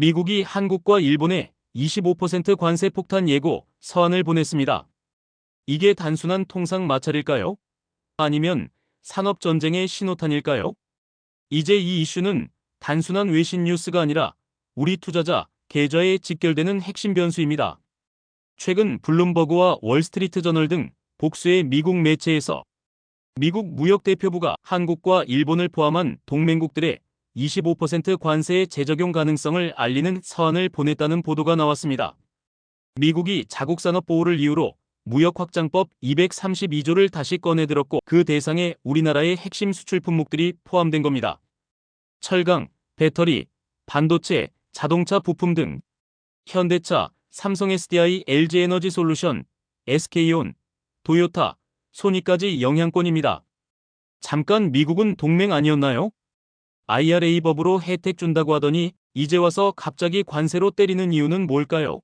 미국이 한국과 일본에 25% 관세 폭탄 예고 서한을 보냈습니다. 이게 단순한 통상 마찰일까요? 아니면 산업 전쟁의 신호탄일까요? 이제 이 이슈는 단순한 외신 뉴스가 아니라 우리 투자자, 계좌에 직결되는 핵심 변수입니다. 최근 블룸버그와 월스트리트 저널 등 복수의 미국 매체에서 미국 무역대표부가 한국과 일본을 포함한 동맹국들의 25% 관세의 재적용 가능성을 알리는 서한을 보냈다는 보도가 나왔습니다. 미국이 자국 산업 보호를 이유로 무역 확장법 232조를 다시 꺼내들었고 그 대상에 우리나라의 핵심 수출 품목들이 포함된 겁니다. 철강, 배터리, 반도체, 자동차 부품 등 현대차, 삼성 SDI, LG에너지 솔루션, SK온, 도요타, 소니까지 영향권입니다. 잠깐 미국은 동맹 아니었나요? IRA 법으로 혜택 준다고 하더니 이제 와서 갑자기 관세로 때리는 이유는 뭘까요?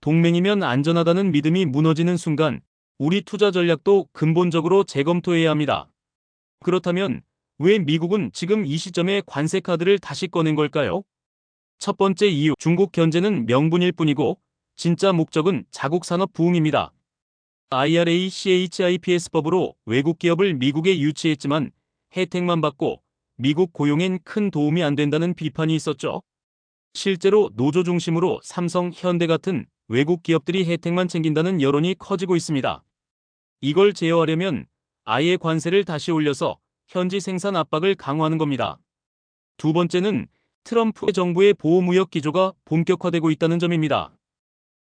동맹이면 안전하다는 믿음이 무너지는 순간 우리 투자 전략도 근본적으로 재검토해야 합니다. 그렇다면 왜 미국은 지금 이 시점에 관세 카드를 다시 꺼낸 걸까요? 첫 번째 이유, 중국 견제는 명분일 뿐이고 진짜 목적은 자국 산업 부흥입니다. IRA CHIPS법으로 외국 기업을 미국에 유치했지만 혜택만 받고 미국 고용엔 큰 도움이 안 된다는 비판이 있었죠. 실제로 노조 중심으로 삼성, 현대 같은 외국 기업들이 혜택만 챙긴다는 여론이 커지고 있습니다. 이걸 제어하려면 아예 관세를 다시 올려서 현지 생산 압박을 강화하는 겁니다. 두 번째는 트럼프 정부의 보호무역 기조가 본격화되고 있다는 점입니다.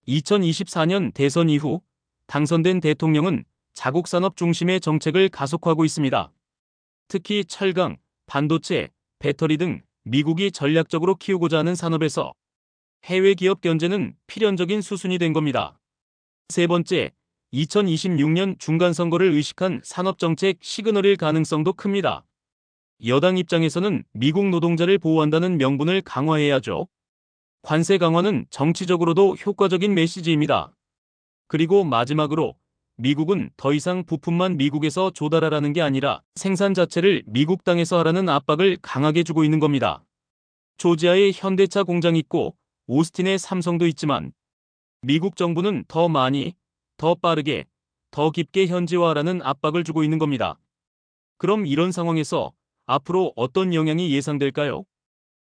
2024년 대선 이후 당선된 대통령은 자국 산업 중심의 정책을 가속화하고 있습니다. 특히 철강, 반도체, 배터리 등 미국이 전략적으로 키우고자 하는 산업에서 해외 기업 견제는 필연적인 수순이 된 겁니다. 세 번째, 2026년 중간 선거를 의식한 산업정책 시그널일 가능성도 큽니다. 여당 입장에서는 미국 노동자를 보호한다는 명분을 강화해야죠. 관세 강화는 정치적으로도 효과적인 메시지입니다. 그리고 마지막으로 미국은 더 이상 부품만 미국에서 조달하라는 게 아니라 생산 자체를 미국 땅에서 하라는 압박을 강하게 주고 있는 겁니다. 조지아에 현대차 공장이 있고 오스틴에 삼성도 있지만 미국 정부는 더 많이, 더 빠르게, 더 깊게 현지화하라는 압박을 주고 있는 겁니다. 그럼 이런 상황에서 앞으로 어떤 영향이 예상될까요?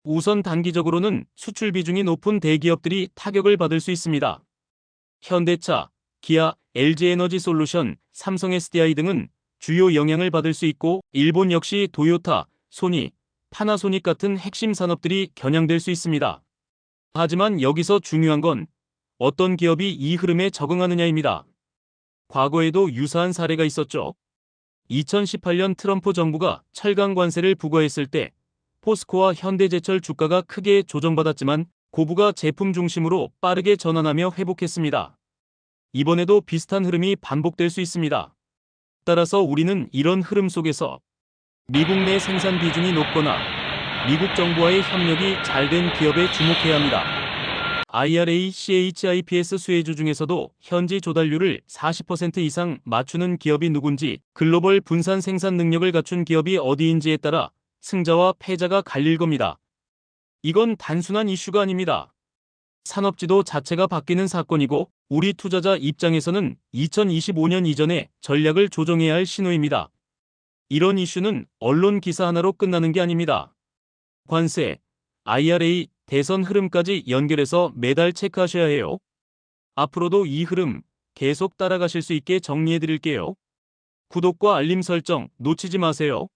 우선 단기적으로는 수출 비중이 높은 대기업들이 타격을 받을 수 있습니다. 현대차, 기아, LG에너지 솔루션, 삼성 SDI 등은 주요 영향을 받을 수 있고 일본 역시 도요타, 소니, 파나소닉 같은 핵심 산업들이 겨냥될 수 있습니다. 하지만 여기서 중요한 건 어떤 기업이 이 흐름에 적응하느냐입니다. 과거에도 유사한 사례가 있었죠. 2018년 트럼프 정부가 철강 관세를 부과했을 때 포스코와 현대제철 주가가 크게 조정받았지만 고부가 제품 중심으로 빠르게 전환하며 회복했습니다. 이번에도 비슷한 흐름이 반복될 수 있습니다. 따라서 우리는 이런 흐름 속에서 미국 내 생산 비중이 높거나 미국 정부와의 협력이 잘 된 기업에 주목해야 합니다. IRA CHIPS 수혜주 중에서도 현지 조달률을 40% 이상 맞추는 기업이 누군지 글로벌 분산 생산 능력을 갖춘 기업이 어디인지에 따라 승자와 패자가 갈릴 겁니다. 이건 단순한 이슈가 아닙니다. 산업지도 자체가 바뀌는 사건이고 우리 투자자 입장에서는 2025년 이전에 전략을 조정해야 할 신호입니다. 이런 이슈는 언론 기사 하나로 끝나는 게 아닙니다. 관세, IRA, 대선 흐름까지 연결해서 매달 체크하셔야 해요. 앞으로도 이 흐름 계속 따라가실 수 있게 정리해 드릴게요. 구독과 알림 설정 놓치지 마세요.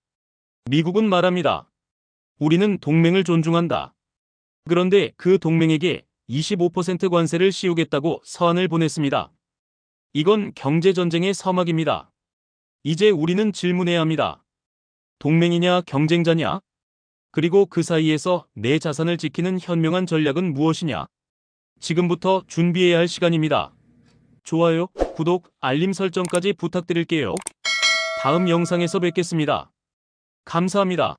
미국은 말합니다. 우리는 동맹을 존중한다. 그런데 그 동맹에게 25% 관세를 씌우겠다고 서한을 보냈습니다. 이건 경제전쟁의 서막입니다. 이제 우리는 질문해야 합니다. 동맹이냐 경쟁자냐? 그리고 그 사이에서 내 자산을 지키는 현명한 전략은 무엇이냐? 지금부터 준비해야 할 시간입니다. 좋아요, 구독, 알림 설정까지 부탁드릴게요. 다음 영상에서 뵙겠습니다. 감사합니다.